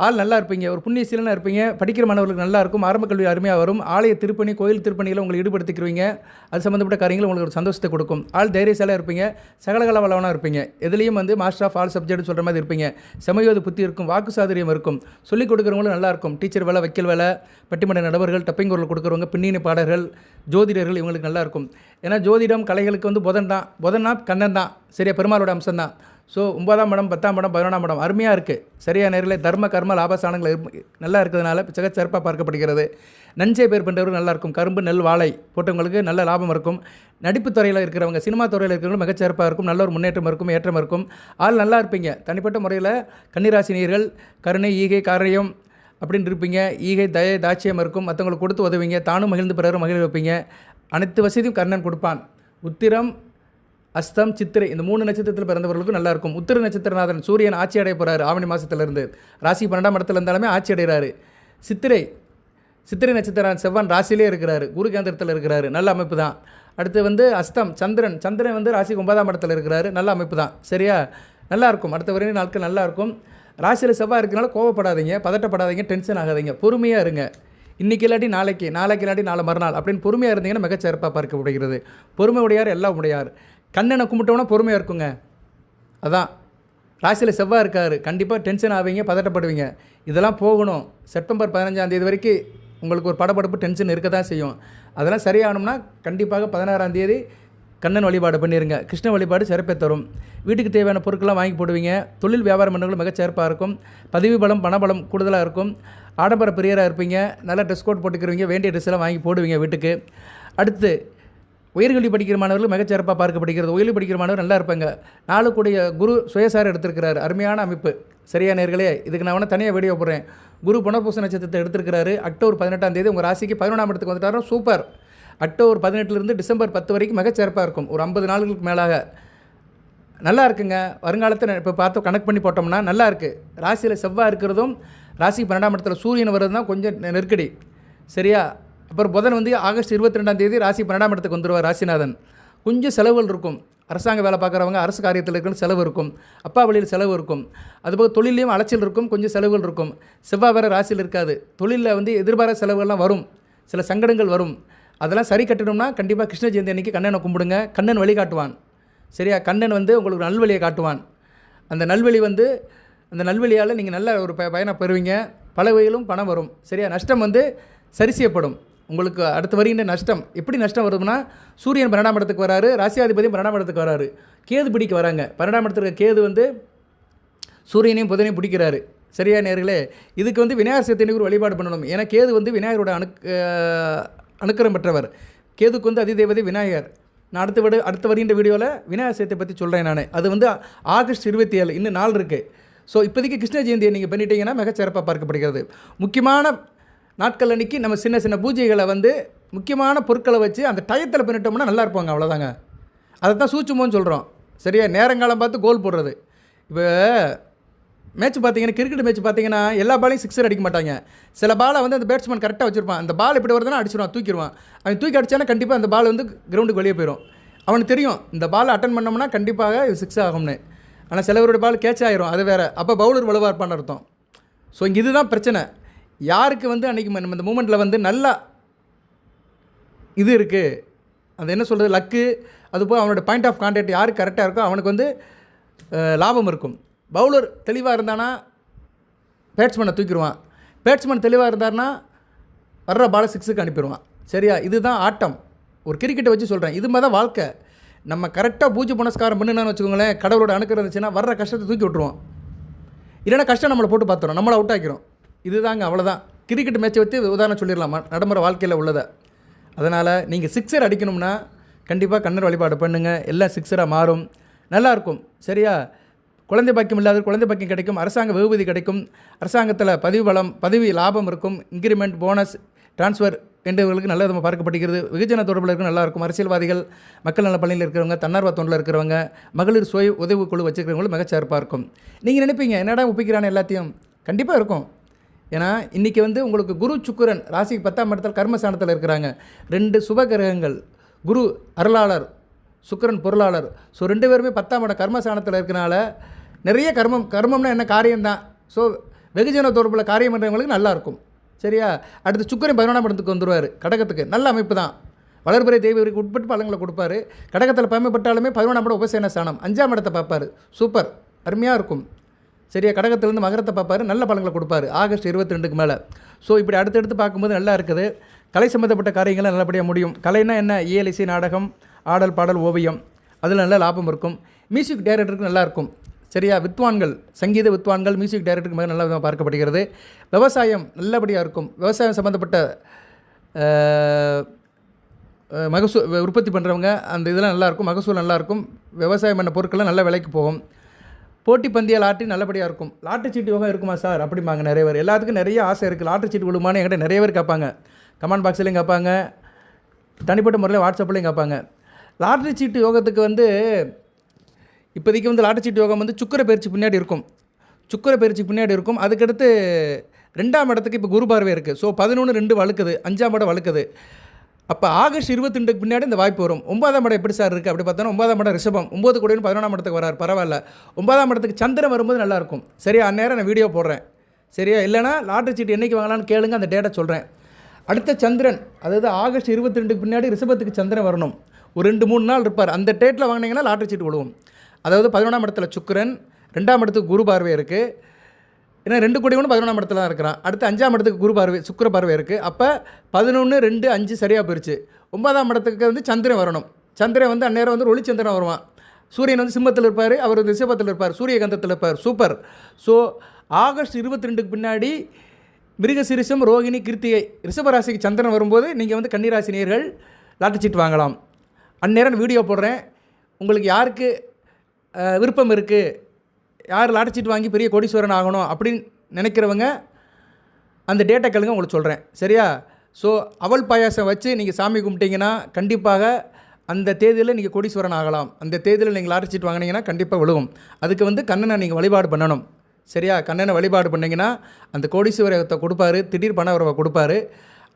ஆள் நல்லா இருப்பீங்க ஒரு புண்ணிய சீலனாக இருப்பீங்க படிக்கிற மாணவர்களுக்கு நல்லா இருக்கும் ஆரம்ப கல்வி அருமையாக வரும் ஆலய திருப்பணி கோயில் திருப்பணிகளை உங்களை ஈடுபடுத்திக்கிறீங்க அது சம்மந்தப்பட்ட காரியங்கள் உங்களுக்கு ஒரு சந்தோஷத்தை கொடுக்கும். ஆள் தைரியசாலாக இருப்பீங்க சகலகல வளவனாக இருப்பீங்க எதுலேயும் வந்து மாஸ்டர் ஆஃப் ஆல் சப்ஜெக்ட் சொல்கிற மாதிரி இருப்பீங்க சமயோத புத்தி இருக்கும் வாக்கு சாதுரியம் இருக்கும் சொல்லிக் கொடுக்குறவங்களும் நல்லா இருக்கும் டீச்சர் வேலை வைக்கல் வேலை பட்டிமன்ற நடுவர்கள் டப்பிங் குரல் கொடுக்குறவங்க பின்னணி பாடல்கள் ஜோதிடர்கள் இவங்களுக்கு நல்லா இருக்கும். ஏன்னா ஜோதிடம் கலைகளுக்கு வந்து புதன் தான் புதன்னா கண்ணன் தான் சரியா? பெருமாளோட அம்சம் தான் ஸோ ஒன்பதாம் படம் பத்தாம் படம் பதினொன்றாம் படம் அருமையாக இருக்குது சரியா நேரில் தர்ம கர்ம லாபசானங்கள் நல்லா இருக்கிறதுனால சிறப்பாக பார்க்கப்படுகிறது. நஞ்சை பேர் பண்ணுறவர்கள் நல்லா இருக்கும். கரும்பு நெல் வாழை போட்டவங்களுக்கு நல்ல லாபம் இருக்கும். நடிப்பு துறையில் இருக்கிறவங்க சினிமா துறையில் இருக்கிறவங்க மிகச்சிறப்பாக இருக்கும். நல்ல ஒரு முன்னேற்றம் இருக்கும் ஏற்றம் இருக்கும். ஆள் நல்லா இருப்பீங்க. தனிப்பட்ட முறையில் கன்னிராசினியர்கள் கருணை ஈகை காரியம் அப்படின்னு இருப்பீங்க. ஈகை தய தாட்சியம் இருக்கும். மற்றவங்களுக்கு கொடுத்து உதவிங்க தானும் மகிழ்ந்து பிறரும் மகிழ வைப்பீங்க. அனைத்து வசதியும் கர்ணன் கொடுப்பான். உத்திரம் அஸ்தம் சித்திரை இந்த மூணு நட்சத்திரத்தில் பிறந்தவர்களுக்கும் நல்லா இருக்கும். உத்திர நட்சத்திரநாதன் சூரியன் ஆட்சி அடைய போகிறாரு ஆவணி மாதத்துலேருந்து ராசி பன்னெண்டாம் இடத்துல இருந்தாலுமே ஆட்சி அடைகிறாரு. சித்திரை சித்திரை நட்சத்திரம் செவ்வான் ராசியிலே இருக்கிறாரு. குரு கேந்திரத்தில் இருக்கிறாரு. நல்ல அமைப்பு தான். அடுத்து வந்து அஸ்தம் சந்திரன். சந்திரன் வந்து ராசி ஒன்பதாம் இடத்துல இருக்கிறாரு. நல்ல அமைப்பு தான். சரியா? நல்லாயிருக்கும் அடுத்த வரையும் நாட்கள் நல்லாயிருக்கும் ராசியில் செவ்வாய் இருக்கிறனால கோவப்படாதீங்க. பதட்டப்படாதீங்க. டென்ஷன் ஆகாதீங்க. பொறுமையாக இருங்க. இன்றைக்கி இல்லாட்டி நாளைக்கு நாளைக்கு இல்லாட்டி நாளை மறுநாள் அப்படின்னு பொறுமையாக இருந்தீங்கன்னா மிகச்சிறப்பாக பார்க்கப்படுகிறது. பொறுமை உடையார் எல்லாம் உடையார். கண்ணனை கும்பிட்டோம்னா பொறுமையாக இருக்குங்க. அதான். ராசியில் செவ்வாய் இருக்கார். கண்டிப்பாக டென்ஷன் ஆவீங்க பதட்டப்படுவீங்க. இதெல்லாம் போகணும். செப்டம்பர் பதினஞ்சாம் தேதி வரைக்கும் உங்களுக்கு ஒரு படப்படப்பு டென்ஷன் இருக்க தான் செய்யும். அதெல்லாம் சரியாகணும்னா கண்டிப்பாக பதினாறாம் தேதி கண்ணன் வழிபாடு பண்ணிடுங்க கிருஷ்ண வழிபாடு சிறப்பை தரும். வீட்டுக்கு தேவையான பொருட்கள்லாம் வாங்கி போடுவீங்க. தொழில் வியாபாரம் பண்ணவங்களும் மிக சிறப்பாக இருக்கும். பதவி பலம் பணபலம் கூடுதலாக இருக்கும். ஆடம்பர பிரியராக இருப்பீங்க. நல்ல ட்ரெஸ் கோட் போட்டுக்கிறவங்க வேண்டிய ட்ரெஸ் எல்லாம் வாங்கி போடுவீங்க வீட்டுக்கு. அடுத்து உயர்கல்வி படிக்கிற மாணவர்கள் மிகச்சிறப்பாக பார்க்கப்படுகிறது உயர்கல்வி படிக்கிற மாணவர் நல்லா இருப்பாங்க. நாளுக்குடைய குரு சுயசார் எடுத்திருக்கிறார். அருமையான அமைப்பு. சரியா நேர்களே? இதுக்கு நான் வேணா தனியாக வீடியோ போடுறேன். குரு புனர்பூச நட்சத்திரத்தை எடுத்திருக்கிறாரு. அக்டோபர் பதினெட்டாம் தேதி உங்கள் ராசிக்கு பதினொன்றாம் இடத்துக்கு வந்துட்டாரோ? சூப்பர் அக்டோபர் பதினெட்டுலேருந்து டிசம்பர் பத்து வரைக்கும் மிகச்சிறப்பாக இருக்கும். ஒரு ஐம்பது நாள்களுக்கு மேலாக. நல்லா இருக்குங்க. வருங்காலத்தில் இப்போ பார்த்து கணக்கு பண்ணி போட்டோம்னா நல்லா இருக்குது ராசியில் செவ்வாய் இருக்கிறதும் ராசி பன்னெண்டாம் இடத்துல சூரியன் வர்றது தான் கொஞ்சம் நெருக்கடி. சரியா? அப்புறம் புதன் வந்து ஆகஸ்ட் இருபத்தி ரெண்டாம் தேதி ராசி பன்னெண்டாம் இடத்துக்கு வந்துடுவார் ராசிநாதன். கொஞ்சம் செலவுகள் இருக்கும். அரசாங்க வேலை பார்க்குறவங்க அரசு காரியத்தில் இருக்கிற செலவு இருக்கும். அப்பா வழியில் செலவு இருக்கும். அதுபோக தொழிலையும் அலைச்சல் இருக்கும். கொஞ்சம் செலவுகள் இருக்கும். செவ்வாய் வேறு ராசியில் இருக்காது. தொழிலில் வந்து எதிர்பாராத செலவுகள்லாம் வரும். சில சங்கடங்கள் வரும். அதெல்லாம் சரி கட்டணும்னா கண்டிப்பாக கிருஷ்ண ஜெயந்தி அன்னைக்கு கண்ணனை கும்பிடுங்க. கண்ணன் வழிகாட்டுவான் சரியா? கண்ணன் வந்து உங்களுக்கு நல்வழியை காட்டுவான். அந்த நல்வழி வந்து அந்த நல்வழியால் நீங்கள் நல்ல ஒரு ப பயனை பெறுவீங்க. பல வகையிலும் பணம் வரும். சரியா? நஷ்டம் வந்து சரி செய்யப்படும் உங்களுக்கு அடுத்து வருகின்ற நஷ்டம். எப்படி நஷ்டம் வருதுன்னா சூரியன் பன்னெண்டாம் இடத்துக்கு வராரு ராசியாதிபதியும் பன்னெண்டாம் இடத்துக்கு வராரு. கேது பிடிக்க வராங்க. பன்னெண்டாம் இடத்துக்கு கேது வந்து சூரியனையும் புதனையும் பிடிக்கிறாரு. சரியா நேர்களே? இதுக்கு வந்து விநாயகர் சதுர்த்தி ஒரு வழிபாடு பண்ணணும். ஏன்னா கேது வந்து விநாயகரோட அணு அணுக்கரம் அனுக்கிரம் பெற்றவர். கேதுக்கு வந்து அதிதேவதை விநாயகர். நான் அடுத்த விட அடுத்த வருகின்ற வீடியோவில் விநாயகர் சதுர்த்தியை பற்றி சொல்கிறேன் நான். அது வந்து ஆகஸ்ட் இருபத்தி ஏழு. இன்னும் நாள் இருக்குது ஸோ இப்போதைக்கு கிருஷ்ண ஜெயந்தியை நீங்கள் பண்ணிட்டீங்கன்னா மிகச்சிறப்பாக பார்க்கப்படுகிறது. முக்கியமான நாட்கள் அன்றைக்கி நம்ம சின்ன சின்ன பூஜைகளை வந்து முக்கியமான பொருட்களை வச்சு அந்த டயத்தில் பண்ணிட்டோம்னா நல்லா இருப்பாங்க அவ்வளோதாங்க அதை தான் சூச்சுமோன்னு சொல்கிறோம் சரியா? நேரங்காலம் பார்த்து கோல் போடுறது. இப்போ மேட்ச் பார்த்தீங்கன்னா கிரிக்கெட் மேட்ச் பார்த்தீங்கன்னா எல்லா பாலையும் சிக்ஸர் அடிக்க மாட்டாங்க. சில பாலை வந்து அந்த பேட்ஸ்மேன் கரெக்டாக வச்சுருப்பான். அந்த பால் இப்படி வருதுன்னா அடிச்சிருவான் தூக்கிடுவான் அவன் தூக்கி அடித்தானா கண்டிப்பாக அந்த பால் வந்து கிரவுண்டுக்கு வெளியே போயிடும் அவனுக்கு தெரியும் இந்த பால் அட்டன் பண்ணோம்னா கண்டிப்பாக இது சிக்ஸ் ஆகும்னு. ஆனால் சிலவருடைய பால் கேட்ச் ஆயிரும் அது வேறு. அப்போ பவுலர் வலுவாக இருப்பான்னு அர்த்தம். ஸோ இங்கே இதுதான் பிரச்சனை. யாருக்கு வந்து அன்றைக்கி நம்ம இந்த மூமெண்ட்டில் வந்து நல்லா இது இருக்குது அது என்ன சொல்கிறது லக்கு அதுபோல் அவனோட பாயிண்ட் ஆஃப் கான்டாக்ட் யாருக்கு கரெக்டாக இருக்கோ அவனுக்கு வந்து லாபம் இருக்கும். பவுலர் தெளிவாக இருந்தானா பேட்ஸ்மேனை தூக்கிடுவான். பேட்ஸ்மேன் தெளிவாக இருந்தார்னா வர்ற பாலை சிக்ஸுக்கு அனுப்பிடுவான். சரியா? இதுதான் ஆட்டம். ஒரு கிரிக்கெட்டை வச்சு சொல்கிறேன் இது மாதிரி தான் வாழ்க்கை. நம்ம கரெக்டாக பூஜை புனஸ்காரம் பண்ணுனான்னு வச்சுக்கோங்களேன் கடவுளோட அணுக்கம் இருந்துச்சுன்னா வர்ற கஷ்டத்தை தூக்கி விட்டுருவோம் இல்லைன்னா கஷ்டம் நம்மளை போட்டு பார்த்துறோம் நம்மளை அவுட் ஆக்கிறோம் இதுதாங்க அவ்வளோதான் கிரிக்கெட் மேட்சை வச்சு உதாரணம் சொல்லிடலாமா? நடைமுறை வாழ்க்கையில் உள்ளதை. அதனால் நீங்கள் சிக்ஸர் அடிக்கணும்னா கண்டிப்பாக கண்ணர் வழிபாடு பண்ணுங்கள் எல்லாம் சிக்ஸராக மாறும். நல்லாயிருக்கும் சரியா? குழந்தை பாக்கியம் இல்லாத குழந்தை பாக்கியம் கிடைக்கும். அரசாங்க வெகுபதி கிடைக்கும். அரசாங்கத்தில் பதிவு பலம் பதவி லாபம் இருக்கும். இன்க்ரிமெண்ட் போனஸ் ட்ரான்ஸ்ஃபர் என்றவர்களுக்கு நல்ல விதமாக பார்க்கப்படுகிறது. வெகுஜன தொடர்பில் இருக்க நல்லா இருக்கும். அரசியல்வாதிகள் மக்கள் நல பணியில் இருக்கிறவங்க தன்னார்வ தொண்டில் இருக்கிறவங்க மகளிர் சுய உதவி குழு வச்சுருக்கிறவங்களும் மிகச்சிறப்பாக இருக்கும். நீங்கள் நினைப்பீங்க என்னடா ஒப்பிக்கிறானே எல்லாத்தையும்? கண்டிப்பாக இருக்கும். ஏன்னா இன்றைக்கி வந்து உங்களுக்கு குரு சுக்கிரன் ராசிக்கு பத்தாம் இடத்தில் கர்மஸ்தானத்தில் இருக்கிறாங்க. ரெண்டு சுப கிரகங்கள் குரு அருளாளர் சுக்கிரன் பொருளாளர். ஸோ ரெண்டு பேருமே பத்தாம் இடம் கர்மஸ்தானத்தில் இருக்கிறனால நிறைய கர்மம் கர்மம்னா என்ன? காரியம்தான். ஸோ வெகுஜன தொடர்பில் காரியம் பண்ணுறவங்களுக்கு நல்லாயிருக்கும் சரியா? அடுத்து சுக்கரன் பதினொன்றாம் இடத்துக்கு வந்துடுவார் கடகத்துக்கு. நல்ல அமைப்பு தான். வளர்பிறை தேவியருக்கு உட்பட்டு பலங்களை கொடுப்பாரு. கடகத்தில் பயமைப்பட்டாலுமே பதினொன்றாம் இடம் உபசேன ஸ்தானம் அஞ்சாம் இடத்தை பார்ப்பார். சூப்பர். அருமையாக இருக்கும். சரியா கடகத்திலேருந்து மகரத்தை பார்ப்பார் நல்ல பலன்களை கொடுப்பாரு ஆகஸ்ட் இருபத்தி ரெண்டுக்கு மேலே. ஸோ இப்படி அடுத்தடுத்து பார்க்கும்போது நல்லா இருக்குது. கலை சம்மந்தப்பட்ட காரியங்களை நல்லபடியாக முடியும். கலைனா என்ன? இயலிசை நாடகம் ஆடல் பாடல் ஓவியம். அதில் நல்ல லாபம் இருக்கும். மியூசிக் டைரக்டருக்கு நல்லா இருக்கும். சரியா வித்வான்கள் சங்கீத வித்வான்கள் மியூசிக் டைரக்டருக்கு மேலே நல்ல விதமாக பார்க்கப்படுகிறது. விவசாயம் நல்லபடியாக இருக்கும். விவசாயம் சம்மந்தப்பட்ட மகசூல் உற்பத்தி பண்ணுறவங்க அந்த இதெல்லாம் நல்லாயிருக்கும் மகசூல் நல்லாயிருக்கும் விவசாயம் பண்ண பொருட்கள்லாம் நல்ல விலைக்கு போகும். போட்டி பந்தய லாட்டரி நல்லபடியாக இருக்கும். லாட்டரி சீட்டு யோகம் இருக்குமா சார்? அப்படிம்பாங்க நிறைய பேர் எல்லாத்துக்கும் நிறைய ஆசை இருக்குது லாட்டு சீட்டு விழுமான்னு என்கிட்ட நிறைய பேர் கேட்பாங்க. கமெண்ட் பாக்ஸ்லையும் கேட்பாங்க. தனிப்பட்ட முறையில் வாட்ஸ்அப்லையும் கேட்பாங்க. லாட்டரி சீட்டு யோகத்துக்கு வந்து இப்போதைக்கு வந்து லாட்டரி சீட்டு யோகம் வந்து சுக்கர பயிற்சி பின்னாடி இருக்கும். சுக்கர பயிற்சி பின்னாடி இருக்கும். அதுக்கடுத்து ரெண்டாம் இடத்துக்கு இப்போ குரு பார்வை இருக்குது ஸோ பதினொன்று ரெண்டு வழுக்குது. அஞ்சாம் இடம் வழுக்குது. அப்போ ஆகஸ்ட் இருபத்தி ரெண்டுக்கு பின்னாடி இந்த வாய்ப்பு வரும். ஒன்பதாம் இடம் எப்படி சார் இருக்குது அப்படி பார்த்தோன்னா ஒன்பதாம் இடம் ரிஷபம். ஒம்பது கோடின்னு பதினொன்றாம் இடத்துக்கு வரார். பரவாயில்ல. ஒன்பதாம் இடத்துக்கு சந்திரன் வரும்போது நல்லாயிருக்கும் சரியா? அந்நேரம் நான் வீடியோ போடுறேன். சரியா? இல்லைனா லாட்டரி சீட்டு என்னைக்கு வாங்கலாம்னு கேளுங்க அந்த டேட்டை சொல்கிறேன் அடுத்த சந்திரன் அதாவது ஆகஸ்ட் இருபத்தி ரெண்டுக்கு பின்னாடி ரிஷபத்துக்கு சந்திரன் வரணும். ஒரு ரெண்டு மூணு நாள் இருப்பார். அந்த டேட்டில் வாங்கினீங்கன்னா லாட்டரி சீட்டு விழுவும் அதாவது பதினொன்றாம் இடத்துல சுக்கரன் ரெண்டாம் இடத்துக்கு குரு பார்வை இருக்குது ஏன்னா ரெண்டு கோடிவனும் பதினொன்றாம் இடத்துல தான் இருக்கிறான். அடுத்து அஞ்சாம் இடத்துக்கு குரு பார்வை சுக்கர பார்வை இருக்குது அப்போ பதினொன்று ரெண்டு அஞ்சு சரியாக போயிடுச்சு ஒன்பதாம் இடத்துக்கு வந்து சந்திரன் வரணும். சந்திரன் வந்து அந்நேரம் வந்து ஒளிச்சந்திரன் வருவான். சூரியன் வந்து சிம்மத்தில் இருப்பார் அவர் வந்து ரிஷபத்தில் இருப்பார் சூரியகந்தத்தில் இருப்பார். சூப்பர் ஸோ ஆகஸ்ட் இருபத்தி ரெண்டுக்கு பின்னாடி மிருகசிரிசம் ரோகிணி கிருத்திகை ரிஷபராசிக்கு சந்திரன் வரும்போது நீங்கள் வந்து கன்னிராசி நேர்கள் லாட்டரி சீட் வாங்கலாம். அந்நேரம் வீடியோ போடுறேன். உங்களுக்கு யாருக்கு விருப்பம் இருக்குது யார் லாட்டரி சீட் வாங்கி பெரிய கோடீஸ்வரன் ஆகணும் அப்படின்னு நினைக்கிறவங்க அந்த டேட்டா கேளுங்க உங்களுக்கு சொல்கிறேன் சரியா? ஸோ அவல் பாயாசம் வச்சு நீங்கள் சாமி கும்பிட்டீங்கன்னா கண்டிப்பாக அந்த தேதியில் நீங்கள் கோடீஸ்வரன் ஆகலாம். அந்த தேதியில் நீங்கள் லாட்டரி சீட் வாங்கினீங்கன்னா கண்டிப்பாக விழுவும் அதுக்கு வந்து கண்ணனை நீங்கள் வழிபாடு பண்ணணும். சரியா? கண்ணனை வழிபாடு பண்ணிங்கன்னா அந்த கோடீஸ்வரத்தை கொடுப்பாரு திடீர் பண உறவை கொடுப்பாரு.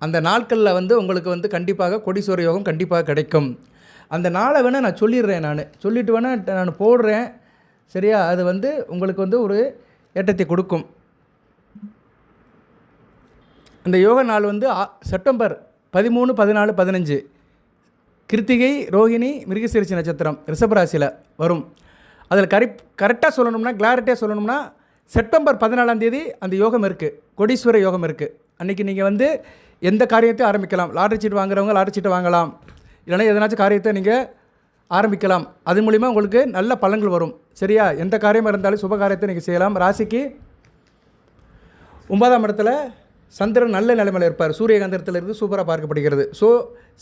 அந்த நாட்களில் வந்து உங்களுக்கு வந்து கண்டிப்பாக கோடீஸ்வர யோகம் கண்டிப்பாக கிடைக்கும். அந்த நாளை வேணால் நான் சொல்லிடுறேன் நான். சொல்லிட்டு வேணால் நான் போடுறேன். சரியா? அது வந்து உங்களுக்கு வந்து ஒரு ஏற்றத்தை கொடுக்கும். இந்த யோக நாள் வந்து ஆ- செப்டம்பர் பதிமூணு பதினாலு பதினஞ்சு. கிருத்திகை ரோகிணி மிருகசீரிசி நட்சத்திரம் ரிஷபராசியில் வரும். அதில் கரி கரெக்டாக சொல்லணும்னா கிளாரிட்டியாக சொல்லணும்னா செப்டம்பர் பதினாலாம் தேதி அந்த யோகம் இருக்குது கொடீஸ்வர யோகம் இருக்குது அன்றைக்கி நீங்கள் வந்து எந்த காரியத்தையும் ஆரம்பிக்கலாம். லாட்ரி சீட் வாங்குறவங்க லாட்ரி சீட்டை வாங்கலாம். இல்லைனா எதனாச்சும் காரியத்தை நீங்கள் ஆரம்பிக்கலாம். அது மூலிமா உங்களுக்கு நல்ல பலன்கள் வரும். சரியா? எந்த காரியமாக இருந்தாலும் சுப காரியத்தை நீங்கள் செய்யலாம். ராசிக்கு ஒன்பதாம் இடத்துல சந்திரன் நல்ல நிலைமையில் இருப்பார். சூரியகாந்திரத்தில் இருந்து சூப்பராக பார்க்கப்படுகிறது. ஸோ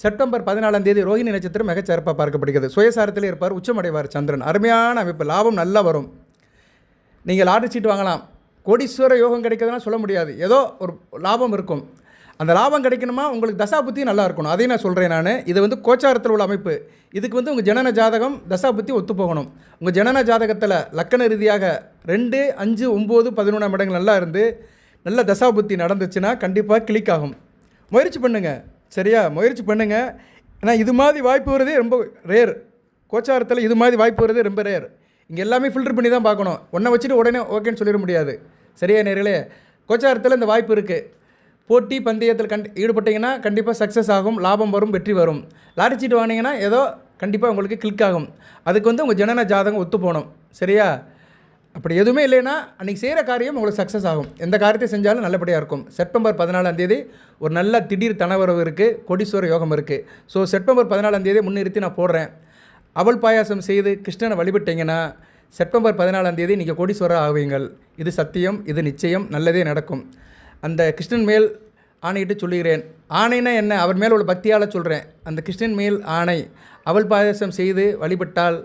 செப்டம்பர் பதினாலாம் தேதி ரோஹிணி நட்சத்திரம் மிகச்சிறப்பாக பார்க்கப்படுகிறது. சுயசாரத்தில் இருப்பார். உச்சமடைவார் சந்திரன். அருமையான அமைப்பு. லாபம் நல்லா வரும். நீங்கள் ஆர்டர் சீட் வாங்கலாம். கோடீஸ்வர யோகம் கிடைக்கிறதுனா சொல்ல முடியாது. ஏதோ ஒரு லாபம் இருக்கும். அந்த லாபம் கிடைக்கணுமா? உங்களுக்கு தசாபுத்தி நல்லா இருக்கணும். அதையும் நான் சொல்கிறேன் நான். இது வந்து கோச்சாரத்தில் உள்ள அமைப்பு. இதுக்கு வந்து உங்கள் ஜனன ஜாதகம் தசாபுத்தி ஒத்து போகணும். உங்கள் ஜனன ஜாதகத்தில் லக்கண ரீதியாக ரெண்டு அஞ்சு ஒம்பது பதினொன்றாம் இடங்கள் நல்லா இருந்து நல்ல தசாபுத்தி நடந்துச்சுன்னா கண்டிப்பாக கிளிக் ஆகும். முயற்சி பண்ணுங்கள் சரியா? முயற்சி பண்ணுங்கள் ஏன்னா இது மாதிரி வாய்ப்பு வரதே ரொம்ப ரேர் கோச்சாரத்தில் இது மாதிரி வாய்ப்பு வரதே ரொம்ப ரேர் இங்கே எல்லாமே ஃபில்டர் பண்ணி தான் பார்க்கணும். ஒன்றை வச்சுட்டு உடனே ஓகேன்னு சொல்லிட முடியாது. சரியா நேரிலே கோச்சாரத்தில் இந்த வாய்ப்பு இருக்குது போட்டி பந்தயத்தில் கண் ஈடுபட்டீங்கன்னா கண்டிப்பாக சக்ஸஸ் ஆகும் லாபம் வரும் வெற்றி வரும். லாட்டரி சீட்டு வாங்கினீங்கன்னா ஏதோ கண்டிப்பாக உங்களுக்கு கிளிக் ஆகும். அதுக்கு வந்து உங்கள் ஜனன ஜாதகம் ஒத்து போகணும். சரியா? அப்படி எதுவுமே இல்லைன்னா அன்றைக்கி செய்கிற காரியம் உங்களுக்கு சக்ஸஸ் ஆகும். எந்த காரியத்தை செஞ்சாலும் நல்லபடியாக இருக்கும். செப்டம்பர் பதினாலாம் தேதி ஒரு நல்ல திடீர் தனவரவு இருக்குது கொடீஸ்வர யோகம் இருக்குது ஸோ செப்டம்பர் பதினாலாம் தேதி முன்னிறுத்தி நான் போடுறேன். அவள் பாயாசம் செய்து கிருஷ்ணனை வழிபட்டீங்கன்னா செப்டம்பர் பதினாலாம் தேதி நீங்கள் கோடீஸ்வரர் ஆவீங்கள். இது சத்தியம் இது நிச்சயம் நல்லதே நடக்கும். அந்த கிருஷ்ணன் மேல் ஆணையிட்டு சொல்லுகிறேன். ஆணைனா என்ன? அவர் மேல் உள்ள பக்தியால் சொல்கிறேன் அந்த கிருஷ்ணன் மேல் ஆணை. அவள் பாயாசம் செய்து வழிபட்டால்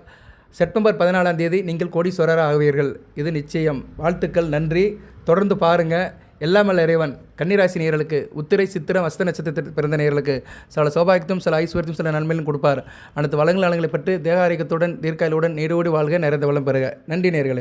செப்டம்பர் பதினாலாம் தேதி நீங்கள் கோடீஸ்வரர் ஆகுவீர்கள் இது நிச்சயம். வாழ்த்துக்கள் நன்றி. தொடர்ந்து பாருங்கள் எல்லாமல் இறைவன். கன்னிராசி நேர்களுக்கு உத்திரை சித்திரம் அஸ்த நட்சத்திரத்தில் பிறந்த நேர்களுக்கு சில சௌபாகியத்தும் சில ஐஸ்வர்யத்தும் சில நன்மையிலும் கொடுப்பார். அனைத்து வளங்கள் நலங்களை பற்றி தேக ஆரோக்கியத்துடன் தீர்க்காயலுடன் நீடோடி வாழ்க நிறைந்த வளம் பெறுக. நன்றி நேயர்களே.